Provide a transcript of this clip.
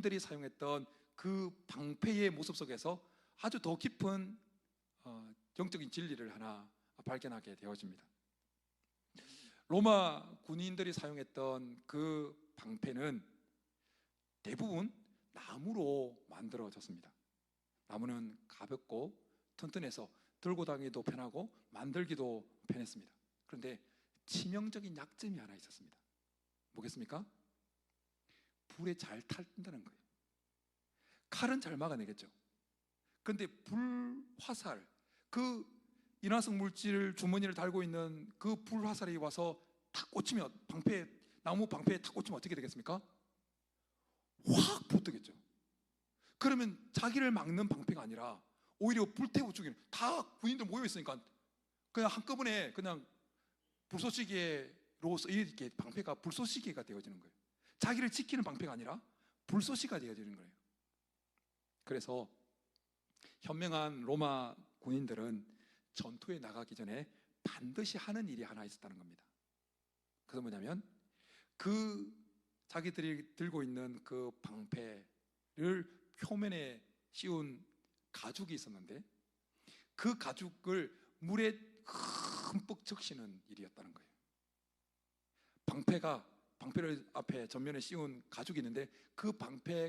군인들이 사용했던 그 방패의 모습 속에서 아주 더 깊은 어, 영적인 진리를 하나 발견하게 되어집니다. 로마 군인들이 사용했던 그 방패는 대부분 나무로 만들어졌습니다. 나무는 가볍고 튼튼해서 들고 다니기도 편하고 만들기도 편했습니다. 그런데 치명적인 약점이 하나 있었습니다. 뭐겠습니까? 불에 잘 탈다는 거예요. 칼은 잘 막아내겠죠. 그런데 불 화살, 그 인화성 물질 주머니를 달고 있는 그 불 화살이 와서 탁 꽂히면 방패 나무 방패에 탁 꽂히면 어떻게 되겠습니까? 확 붙겠죠. 그러면 자기를 막는 방패가 아니라 오히려 불태워 죽이는 다 군인들 모여 있으니까 그냥 한꺼번에 그냥 불쏘시개로서 이렇게 방패가 불쏘시개가 되어지는 거예요. 자기를 지키는 방패가 아니라 불쏘시가 되어지는 거예요. 그래서 현명한 로마 군인들은 전투에 나가기 전에 반드시 하는 일이 하나 있었다는 겁니다. 그게 뭐냐면 그 자기들이 들고 있는 그 방패를 표면에 씌운 가죽이 있었는데 그 가죽을 물에 흠뻑 적시는 일이었다는 거예요. 방패가 방패를 앞에 전면에 씌운 가죽이 있는데 그 방패